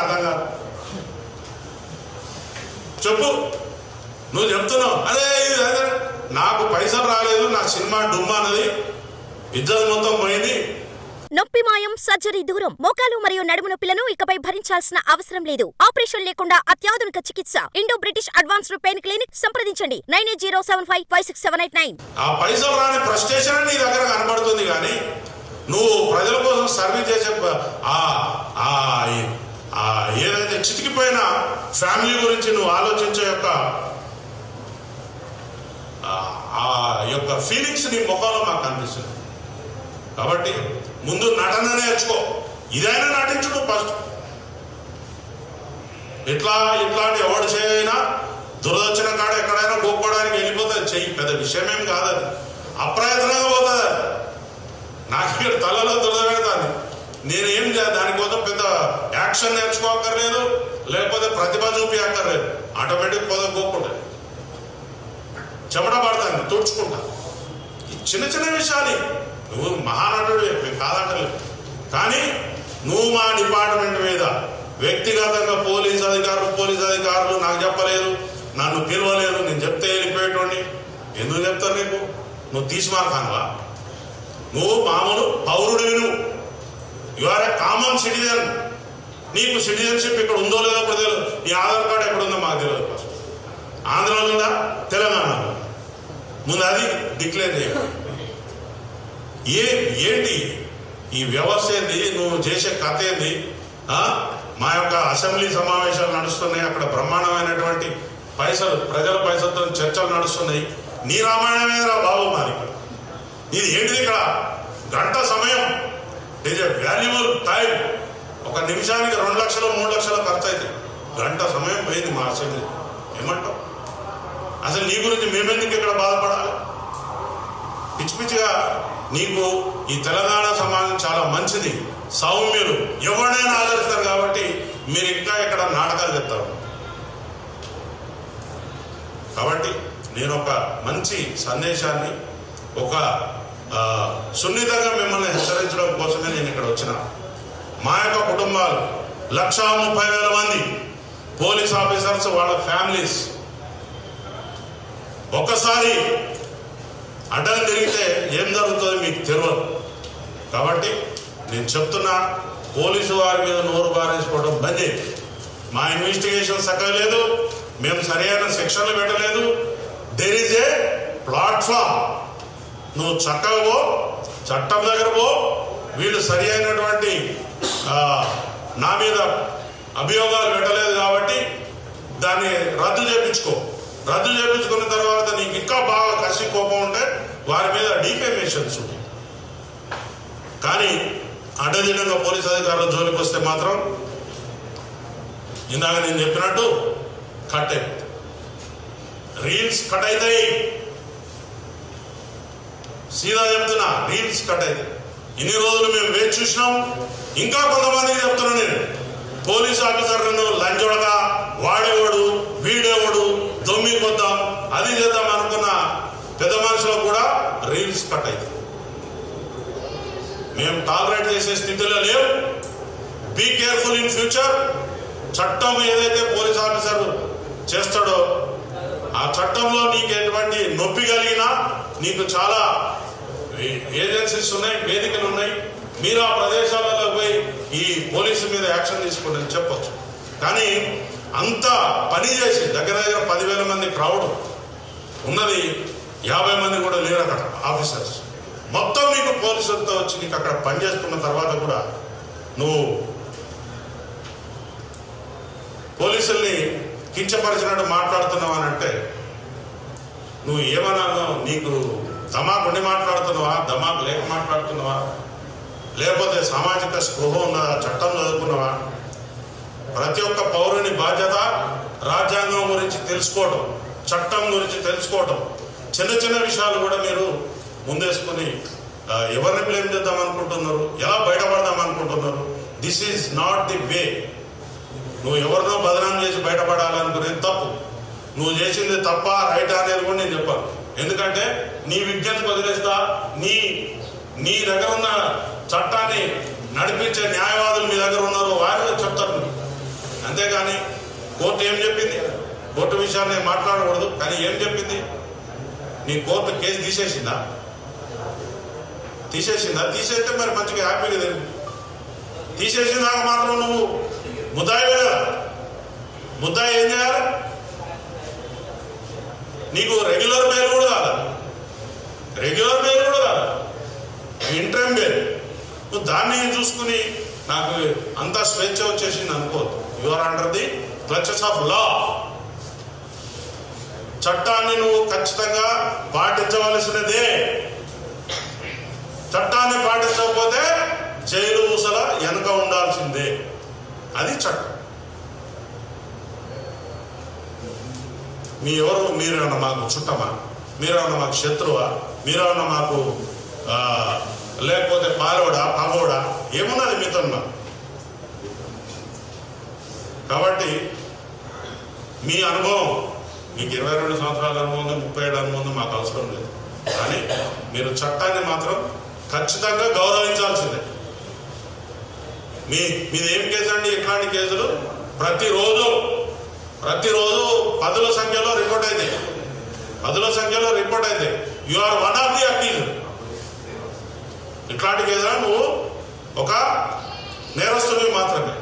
అర్థం కాదు. చెప్పు. నువ్వు చెప్తున్నావు. అదే అదే. నాకు పైసలు రాలేదు నా సినిమా డుమ్మా అన్నది. ఇజ్జత్ మొత్తం పోయింది. నొప్పి మాయం సర్జరీ దూరం. మోకాలు మరియు నడుము నొప్పులను ఇకపై భరించాల్సిన అవసరం లేదు. ఆపరేషన్ లేకుండా అత్యాధునిక చికిత్స. Indo British advanced pain clinic సంప్రదించండి. Nine eight zero seven five five six seven eight nine. ఆ పైసలు రాని ఫ్రస్ట్రేషన్ నీ దగ్గర కనబడుతుంది కానీ నువ్వు ప్రజల కోసం సర్వీస్ చేసే ఏదైతే చితికిపోయిన ఫ్యామిలీ గురించి నువ్వు ఆలోచించే యొక్క ఆ- యొక్క ఫీలింగ్స్ నీ ముఖంలో మాకు కనిపిస్తుంది. కాబట్టి ముందు నటన నేర్చుకో. ఇదైనా నటించుకో ఫస్ట్. ఇట్లా ఇట్లాంటి ఎవడు చేయైనా దురదొచ్చిన కాడ ఎక్కడైనా గోక్కోవడానికి వెళ్ళిపోతుంది చెయ్యి పెద్ద విషయమేం కాదు అది. అప్రయత్నంగా పోతుంది నాకు ఇక్కడ తలలో దురద పెడతాను నేనేం చే- దానికోసం పెద్ద యాక్షన్ నేర్చుకోక్కర్లేదు లేకపోతే ప్రతిభ చూపి అక్కర్లేదు ఆటోమేటిక్ పోతే గోక్కుంటుంది చెమట పడతాను తుడుచుకుంటా. ఈ చిన్న చిన్న విషయాలు. నువ్వు మహానటుడు మేము కాదంటలేదు కానీ నువ్వు మా డిపార్ట్మెంట్ మీద వ్యక్తిగతంగా పోలీస్ అధికారులు పోలీస్ అధికారులు నాకు చెప్పలేదు నన్ను పిలవలేదు నేను చెప్తే వెళ్ళిపోయేటోడిని. ఎందుకు చెప్తారు నీకు? నువ్వు తీసిమారతానువా నువ్వు మామూలు పౌరుడివి నువ్వు. You are a common citizen నీకు సిటిజన్షిప్ ఇక్కడ ఉందో లేదో కూడా తెలియదు నీ ఆధార్ కార్డు ఎక్కడ ఉందో మాకు తెలియదు ఫస్ట్ ఆంధ్రలో ఉందా? తెలంగాణలో. ముందు అది డిక్లేర్ చేయాలి ఏ ఏంటి? ఈ వ్యవస్థ ఏంది? నువ్వు చేసే కథ ఏంది? మా యొక్క అసెంబ్లీ సమావేశాలు నడుస్తున్నాయి. అక్కడ బ్రహ్మాండమైనటువంటి పైసలు ప్రజల పైసలతో చర్చలు నడుస్తున్నాయి. నీ రామాయణమేరా బాబు మాది ఇక్కడ. ఇది ఏంటిది ఇక్కడ? గంట సమయం. ఇట్ ఎ వాల్యుబుల్ టైం ఒక నిమిషానికి రెండు లక్షలు మూడు లక్షలు ఖర్చు అవుతాయి గంట సమయం పోయింది మా అసెంబ్లీ ఏమంటావు? అసలు నీ గురించి మేమెందుకు ఇక్కడ బాధపడాలి? పిచ్చి పిచ్చిగా నీకు ఈ తెలంగాణ సమాజం చాలా మంచిది. సౌమ్యులు ఎవరినైనా ఆదరిస్తారు కాబట్టి మీరు ఇంకా ఇక్కడ నాటకాలు చెప్తారు. కాబట్టి నేను ఒక మంచి సందేశాన్ని ఒక సున్నితంగా మిమ్మల్ని హెచ్చరించడం కోసమే నేను ఇక్కడ వచ్చిన. మా యొక్క కుటుంబాలు లక్షా ముప్పై వేల మంది పోలీస్ ఆఫీసర్స్ వాళ్ళ ఫ్యామిలీస్. ఒక్కసారి అడ్డం తిరిగితే ఏం జరుగుతుందో మీకు తెలియదు కాబట్టి నేను చెప్తున్నా పోలీసు వారి మీద నోరు బారేసుకోవడం బంద్ మా ఇన్వెస్టిగేషన్ సక్కలేదు మేము సరైన శిక్షణలు పెట్టలేదు. దెర్ ఈజ్ ఏ ప్లాట్ఫామ్ నువ్వు చక్కగా పో చట్టం దగ్గర పో వీళ్ళు సరి అయినటువంటి నా మీద అభియోగాలు పెట్టలేదు కాబట్టి దాన్ని రద్దు చేయించుకో రద్దు చేయించుకున్న తర్వాత నీకు ఇంకా బాగా కసి కోపం ఉంటే వారి మీద డీఫేమేషన్స్ ఉంటాయి. కానీ అడ్డదిడ్డంగా పోలీస్ అధికారుల జోలికి వస్తే మాత్రం ఇందాక నేను చెప్పినట్టు కట్ రీల్స్ కట్ అవుతాయి. సీదా చెప్తున్నా రీల్స్ కట్ అవుతాయి. ఇన్ని రోజులు మేము వేచి చూసినాం. ఇంకా కొంతమందికి చెప్తున్నా నేను. పోలీస్ ఆఫీసర్లను లంచొడక వాడేవాడు వీడేవాడు దొమ్మి కొద్దాం అది చేద్దాం అనుకున్న పెద్ద మనుషులకు కూడా రీల్స్ కట్ అవుతాయి మేము టాలరేట్ చేసే స్థితిలో లేవు బీ కేర్ఫుల్ ఇన్ ఫ్యూచర్ చట్టం ఏదైతే పోలీస్ ఆఫీసర్ చేస్తాడో ఆ చట్టంలో నీకు ఎటువంటి నొప్పి కలిగినా నీకు చాలా ఏజెన్సీస్ ఉన్నాయి వేదికలు ఉన్నాయి. మీరు ఆ ప్రదేశాలలో పోయి ఈ పోలీసు మీద యాక్షన్ తీసుకోండి చెప్పొచ్చు. కానీ అంత పని చేసి దగ్గర దగ్గర పదివేల మంది క్రౌడ్ ఉన్నది యాభై మంది కూడా లేరు అక్కడ ఆఫీసర్స్. మొత్తం నీకు పోలీసులతో వచ్చి నీకు అక్కడ పనిచేసుకున్న తర్వాత కూడా నువ్వు పోలీసుల్ని కించపరిచినట్టు మాట్లాడుతున్నావు అని అంటే నువ్వు ఏమన్నా నీకు దమాకు ఉండి మాట్లాడుతున్నావా? దమాకు లేక మాట్లాడుతున్నావా? లేకపోతే సామాజిక స్పృహ ఉన్నదా చట్టం చదువుకున్నావా? ప్రతి ఒక్క పౌరుని బాధ్యత రాజ్యాంగం గురించి తెలుసుకోవటం చట్టం గురించి తెలుసుకోవటం. చిన్న చిన్న విషయాలు కూడా మీరు ముందేసుకుని ఎవరిని బ్లేమ్ చేద్దాం అనుకుంటున్నారు ఎలా బయటపడదాం అనుకుంటున్నారు this is not the way నువ్వు ఎవరినో బదనాం చేసి బయటపడాలనుకునేది తప్పు. నువ్వు చేసింది తప్ప రైట్ అనేది కూడా నేను చెప్పాను. ఎందుకంటే నీ విజ్ఞతకు వదిలేస్తా. నీ నీ దగ్గర ఉన్న చట్టాన్ని నడిపించే న్యాయవాదులు మీ దగ్గర ఉన్నారు. వారిలో చెప్తారు మీరు. అంతేగాని కోర్టు ఏం చెప్పింది? కోర్టు విషయాన్ని మాట్లాడకూడదు కానీ ఏం చెప్పింది? నీ కోర్టు కేసు తీసేసిందా? తీసేసిందా? తీసేస్తే మరి మంచిగా హ్యాపీగా తెలియదు తీసేసిందాక మాత్రం నువ్వు ముద్దాయి కదా ముద్దాయి ఏం చేయాలి? నీకు రెగ్యులర్ బెయిల్ కూడా కాదా? రెగ్యులర్ బెయిల్ కూడా కాదు. ఇంట్రెమ్ బెయిల్ నువ్వు దాన్ని చూసుకుని నాకు అంత స్వేచ్ఛ వచ్చేసింది అనుకోవద్దు. Your under the clutches of law చట్టాన్ని నువ్వు ఖచ్చితంగా పాటించవలసినదే. చట్టాన్ని పాటించకపోతే జైలు ఊసల వెనుక ఉండాల్సిందే. అది చట్టం. మీ ఎవరు మీరేమన్నా మాకు చుట్టమా? మీరేమన్నా మాకు శత్రువా? మీరేమన్నా మాకు లేకపోతే పాలోడా పగోడా ఏమున్నది మీతో కాబట్టి మీ అనుభవం మీకు ఇరవై రెండు సంవత్సరాల అనుభవం ఉంది ముప్పై ఏడు అనుభవం ఉంది మాకు అవసరం లేదు. కానీ మీరు చట్టాన్ని మాత్రం ఖచ్చితంగా గౌరవించాల్సిందే. మీ మీది ఏం కేసు అండి? ఎట్లాంటి కేసులు? ప్రతిరోజు ప్రతిరోజు పదుల సంఖ్యలో రిపోర్ట్ అయితే పదుల సంఖ్యలో రిపోర్ట్ అయితే you are one of the accused ఇట్లాంటి ఏదైనా నువ్వు ఒక నేరస్తుడివి మాత్రమే.